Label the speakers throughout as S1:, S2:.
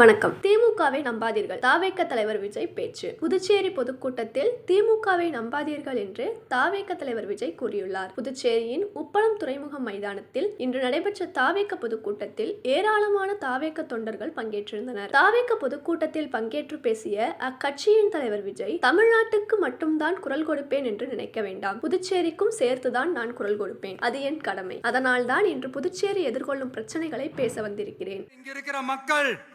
S1: வணக்கம். திமுகவை நம்பாதீர்கள். தாவேக்க தலைவர் விஜய் பேச்சு. புதுச்சேரி பொதுக்கூட்டத்தில் திமுகவை நம்பாதீர்கள் என்று தாவேக்க தலைவர் விஜய் கூறியுள்ளார். புதுச்சேரியின் உப்பளம் துறைமுகம் மைதானத்தில் இன்று நடைபெற்ற தாவேக்க பொதுக்கூட்டத்தில் ஏராளமான தாவேக்க தொண்டர்கள் பங்கேற்றிருந்தனர். தாவேக்க பொதுக்கூட்டத்தில் பங்கேற்று பேசிய அக்கட்சியின் தலைவர் விஜய் தமிழ்நாட்டுக்கு மட்டும்தான் குரல் கொடுப்பேன் என்று நினைக்க வேண்டாம். புதுச்சேரிக்கும் சேர்த்துதான் நான் குரல் கொடுப்பேன். அது என் கடமை. அதனால்தான் இன்று புதுச்சேரி எதிர்கொள்ளும் பிரச்சனைகளை பேச வந்திருக்கிறேன்.
S2: இருக்கிற மக்கள்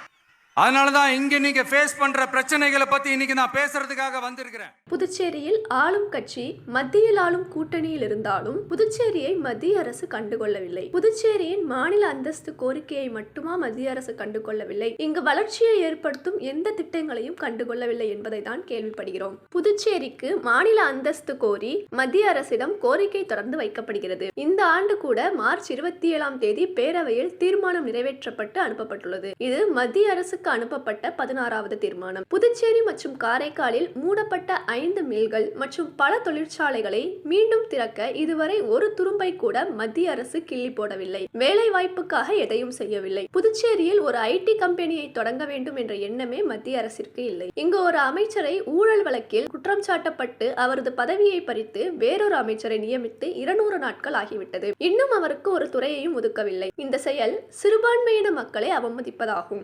S2: அதனால தான் இங்க நீங்க ஃபேஸ் பண்ற பிரச்சனைகளை பத்தி இன்னைக்கு நான் பேசுறதுக்காக வந்திருக்கிறேன்.
S1: புதுச்சேரியில் ஆளும் கட்சி மத்தியில் ஆளும் கூட்டணியில் இருந்தாலும் புதுச்சேரியை மத்திய அரசு கண்டுகொள்ளவில்லை. புதுச்சேரியின் மாநில அந்தஸ்து கோரிக்கையை மட்டுமா மத்திய அரசு கண்டுகொள்ளவில்லை. இங்கு வளர்ச்சியை ஏற்படுத்தும் எந்த திட்டங்களையும் கண்டுகொள்ளவில்லை என்பதை தான் கேள்விப்படுகிறோம். புதுச்சேரிக்கு மாநில அந்தஸ்து கோரி மத்திய அரசிடம் கோரிக்கை தொடர்ந்து வைக்கப்படுகிறது. இந்த ஆண்டு கூட மார்ச் இருபத்தி ஏழாம் தேதி பேரவையில் தீர்மானம் நிறைவேற்றப்பட்டு அனுப்பப்பட்டுள்ளது. இது மத்திய அரசுக்கு அனுப்பப்பட்ட பதினாறாவது தீர்மானம். புதுச்சேரி மற்றும் காரைக்காலில் மூடப்பட்ட ஐந்து மில்கள் மற்றும் பல தொழிற்சாலைகளை மீண்டும் திறக்க இதுவரை ஒரு துரும்பை கூட மத்திய அரசு கிள்ளி போடவில்லை. வேலை வாய்ப்புக்காக எதையும் செய்யவில்லை. புதுச்சேரியில் ஒரு ஐடி கம்பெனியை தொடங்க வேண்டும் என்ற எண்ணமே மத்திய அரசிற்கு இல்லை. இங்கு ஒரு அமைச்சரை ஊழல் வழக்கில் குற்றம் சாட்டப்பட்டு அவரது பதவியை பறித்து வேறொரு அமைச்சரை நியமித்து இருநூறு நாட்கள் ஆகிவிட்டது. இன்னும் அவருக்கு ஒரு துறையையும் ஒதுக்கவில்லை. இந்த செயல் சிறுபான்மையின மக்களை அவமதிப்பதாகும்.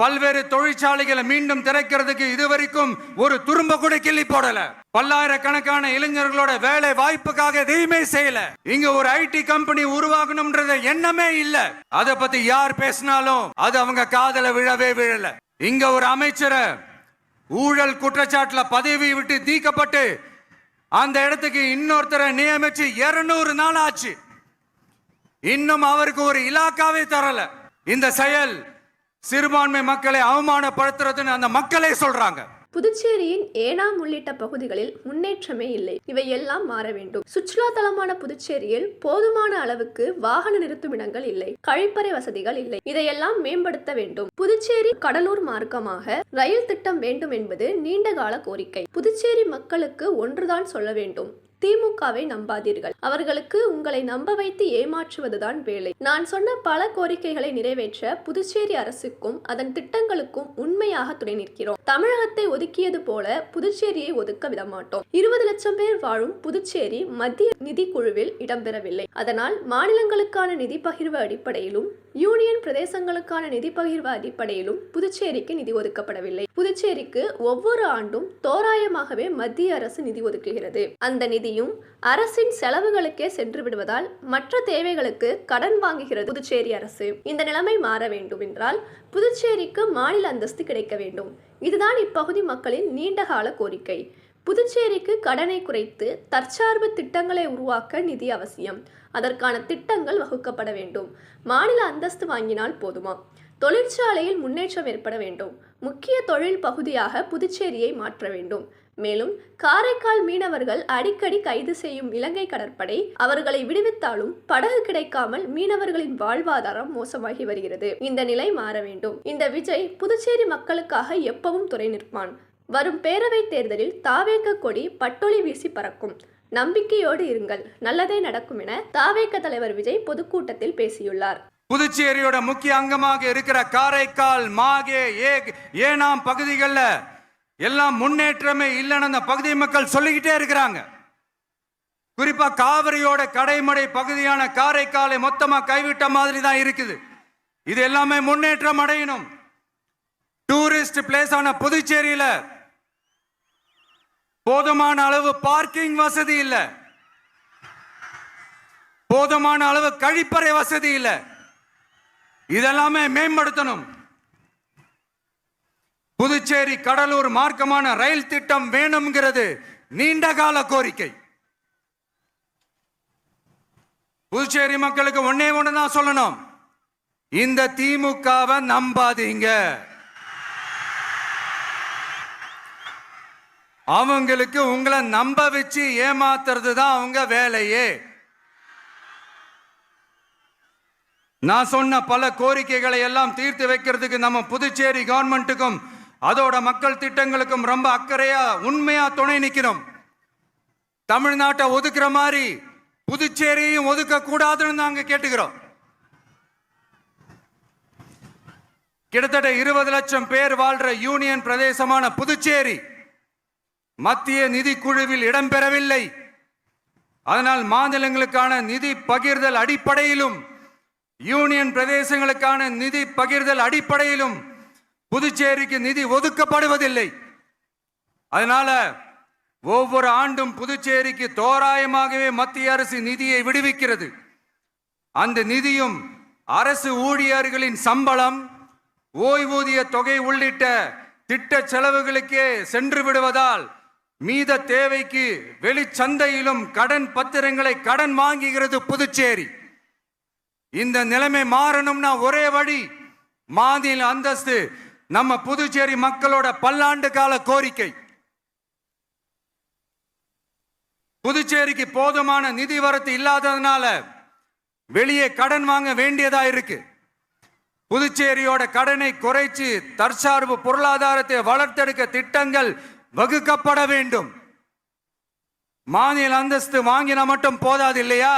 S2: பல்வேறு தொழிற்சாலைகளை மீண்டும் திறக்கிறதுக்கு இதுவரைக்கும் ஒரு துரும்ப கூட கிள்ளி போடல. பல்லாயிரக்கணக்கான இளைஞர்களோட வேலை வாய்ப்புக்காக எதையுமே செய்யல. இங்க ஒரு ஐடி கம்பெனி உருவாகணும்ன்றது எண்ணமே இல்ல. அத பத்தி யார் பேசினாலும் அது அவங்க காதல விழவே விழல. இங்க ஒரு அமைச்சரை ஊழல் குற்றச்சாட்டுல பதவி விட்டு தீக்கப்பட்டு அந்த இடத்துக்கு இன்னொருத்தரை நியமிச்சு இருநூறு நாள் ஆச்சு. இன்னும் அவருக்கு ஒரு இலாக்காவே தரல. இந்த செயல் சிறுபான்மை மக்களை அவமானப்படுத்துறதுன்னு அந்த மக்களே சொல்றாங்க.
S1: புதுச்சேரியின் ஏனாம் உள்ளிட்ட பகுதிகளில் முன்னேற்றமே இல்லை. இவை எல்லாம் மாற வேண்டும். சுற்றுலா தலமான புதுச்சேரியில் போதுமான அளவுக்கு வாகன நிறுத்துமிடங்கள் இல்லை. கழிப்பறை வசதிகள் இல்லை. இதையெல்லாம் மேம்படுத்த வேண்டும். புதுச்சேரி கடலூர் மார்க்கமாக ரயில் திட்டம் வேண்டும் என்பது நீண்டகால கோரிக்கை. புதுச்சேரி மக்களுக்கு ஒன்றுதான் சொல்ல வேண்டும். திமுகவை நம்பாதீர்கள். அவர்களுக்கு உங்களை நம்ப வைத்து ஏமாற்றுவதுதான் வேலை. நான் சொன்ன பல கோரிக்கைகளை நிறைவேற்ற புதுச்சேரி அரசுக்கும் அதன் திட்டங்களுக்கும் உண்மையாக துணை நிற்கிறோம். தமிழகத்தை ஒதுக்கியது போல புதுச்சேரியை ஒதுக்க விடமாட்டோம். இருபது லட்சம் பேர் வாழும் புதுச்சேரி மத்திய நிதி குழுவில் இடம்பெறவில்லை. அதனால் மாநிலங்களுக்கான நிதி பகிர்வு அடிப்படையிலும் யூனியன் பிரதேசங்களுக்கான நிதி பகிர்வு அடிப்படையிலும் புதுச்சேரிக்கு நிதி ஒதுக்கப்படவில்லை. புதுச்சேரிக்கு ஒவ்வொரு ஆண்டும் தோராயமாகவே மத்திய அரசு நிதி ஒதுக்குகிறது. அந்த நிதியும் அரசின் செலவுகளுக்கே சென்று விடுவதால் மற்ற தேவைகளுக்கு கடன் வாங்குகிறது புதுச்சேரி அரசு. இந்த நிலைமை மாற வேண்டும் என்றால் புதுச்சேரிக்கு மாநில அந்தஸ்து கிடைக்க வேண்டும். இதுதான் இப்பகுதி மக்களின் நீண்டகால கோரிக்கை. புதுச்சேரிக்கு கடனை குறைத்து தற்சார்பு திட்டங்களை உருவாக்க நிதி அவசியம். அதற்கான திட்டங்கள் வகுக்கப்பட வேண்டும். மாநில அந்தஸ்து வாங்கினால் போதுமா? தொழிற்சாலையில் முன்னேற்றம் ஏற்பட வேண்டும். முக்கிய தொழில் பகுதியாக புதுச்சேரியை மாற்ற வேண்டும். மேலும் காரைக்கால் மீனவர்கள் அடிக்கடி கைது செய்யும் இலங்கை கடற்படை அவர்களை விடுவித்தாலும் படகு கிடைக்காமல் மீனவர்களின் வாழ்வாதாரம் மோசமாகி வருகிறது. இந்த நிலை மாற வேண்டும். இந்த விஜய் புதுச்சேரி மக்களுக்காக எப்பவும் துறை நிற்பான். வரும் பேரவைத் தேர்தலில் தாவேக்க கொடி பட்டொளி வீசி பறக்கும். நம்பிக்கையோடு இருங்கள் நல்லதே நடக்கும் என தாவேக்க தலைவர் விஜய் பொதுக்கூட்டத்தில் பேசியுள்ளார்.
S2: புதுச்சேரியோட முக்கிய அங்கமாக இருக்கிற காரைக்கால் மாகே ஏ ஏனாம் பகுதிகளில் எல்லாம் முன்னேற்றமே இல்லைன்னு அந்த பகுதி மக்கள் சொல்லிக்கிட்டே இருக்கிறாங்க. குறிப்பா காவிரியோட கடைமடை பகுதியான காரைக்காலை மொத்தமா கைவிட்ட மாதிரி தான் இருக்குது. இது எல்லாமே முன்னேற்றம் அடையணும். டூரிஸ்ட் பிளேஸ் ஆன புதுச்சேரியில போதுமான அளவு பார்க்கிங் வசதி இல்லை. போதுமான அளவு கழிப்பறை வசதி இல்லை. இதெல்லாமே மேம்படுத்தணும். புதுச்சேரி கடலூர் மார்க்கமான ரயில் திட்டம் வேணுங்கிறது நீண்ட கால கோரிக்கை. புதுச்சேரி மக்களுக்கு ஒன்னே ஒன்று தான் சொல்லணும். இந்த திமுகவை நம்பாதீங்க. அவங்களுக்கு உங்களை நம்ப வச்சு ஏமாத்துறது தான் அவங்க வேலையே. நான் சொன்ன பல கோரிக்கைகளை எல்லாம் தீர்த்து வைக்கிறதுக்கு நம்ம புதுச்சேரி கவர்மெண்ட்டுக்கும் அதோட மக்கள் திட்டங்களுக்கும் ரொம்ப அக்கறையா உண்மையா துணை நிற்கிறோம் தமிழ்நாட்டை ஒதுக்குற மாதிரி புதுச்சேரியும் ஒதுக்க கூடாதுன்னு நாங்க கேட்டுக்கிறோம். கிட்டத்தட்ட இருபது லட்சம் பேர் வாழ்ற யூனியன் பிரதேசமான புதுச்சேரி. மத்திய நிதி குழுவில் இடம்பெறவில்லை. அதனால் மாநிலங்களுக்கான நிதி பகிர்தல் அடிப்படையிலும் யூனியன் பிரதேசங்களுக்கான நிதி பகிர்தல் அடிப்படையிலும் புதுச்சேரிக்கு நிதி ஒதுக்கப்படுவதில்லை. அதனால ஒவ்வொரு ஆண்டும் புதுச்சேரிக்கு தோராயமாகவே மத்திய அரசு நிதியை விடுவிக்கிறது. அந்த நிதியும் அரசு ஊழியர்களின் சம்பளம் ஓய்வூதிய தொகை உள்ளிட்ட திட்ட செலவுகளுக்கே சென்று விடுவதால் மீத தேவைக்கு வெளிச்சந்தையிலும் கடன் பத்திரங்களை கடன் வாங்குகிறது புதுச்சேரி. இந்த நிலைமை மாறணும்னா ஒரே வழி மாநில அந்தஸ்து நம்ம புதுச்சேரி மக்களோட பல்லாண்டு கால கோரிக்கை. புதுச்சேரிக்கு போதுமான நிதி வரத்து இல்லாததுனால வெளியே கடன் வாங்க வேண்டியதா இருக்கு. புதுச்சேரியோட கடனை குறைச்சு தற்சார்பு பொருளாதாரத்தை வளர்த்தெடுக்க திட்டங்கள் வகுக்கப்பட வேண்டும். மாநில அந்தஸ்து வாங்கினா மட்டும் போதாது இல்லையா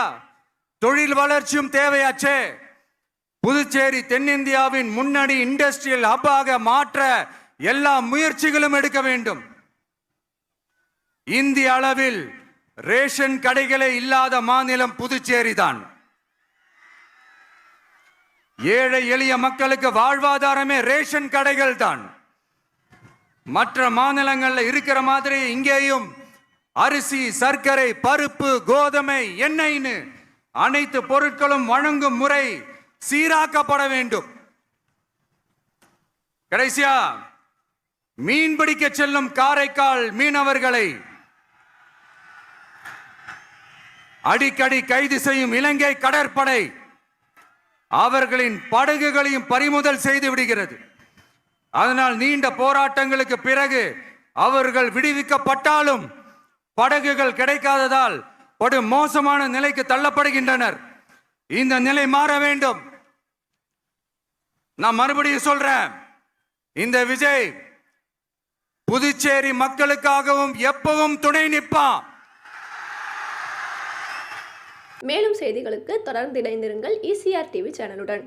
S2: தொழில் வளர்ச்சியும் தேவையாச்சே. புதுச்சேரி தென்னிந்தியாவின் முன்னணி இண்டஸ்ட்ரியல் ஹப்பாக மாற்ற எல்லா முயற்சிகளும் எடுக்க வேண்டும். இந்திய அளவில் ரேஷன் கடைகளே இல்லாத மாநிலம் புதுச்சேரி தான். ஏழை எளிய மக்களுக்கு வாழ்வாதாரமே ரேஷன் கடைகள் தான். மற்ற மாநிலங்களில் இருக்கிற மாதிரி இங்கேயும் அரிசி சர்க்கரை பருப்பு கோதுமை எண்ணெய்னு அனைத்து பொருட்களும் வழங்கும் முறை சீராக்கப்பட வேண்டும். கடைசியா மீன் பிடிக்க செல்லும் காரைக்கால் மீனவர்களை அடிக்கடி கைது செய்யும் இலங்கை கடற்படை அவர்களின் படகுகளையும் பறிமுதல் செய்து விடுகிறது. அதனால் நீண்ட போராட்டங்களுக்கு பிறகு அவர்கள் விடுவிக்கப்பட்டாலும் படகுகள் கிடைக்காததால் படு மோசமான நிலைக்கு தள்ளப்படுகின்றனர். இந்த நிலை மாற வேண்டும். நான் மறுபடியும் சொல்றேன். இந்த விஜய் புதுச்சேரி மக்களுக்காகவும் எப்பவும் துணை நிற்பான்
S1: மேலும் செய்திகளுக்கு தொடர்ந்து இணைந்திருங்கள் இசிஆர் டிவி சேனலுடன்.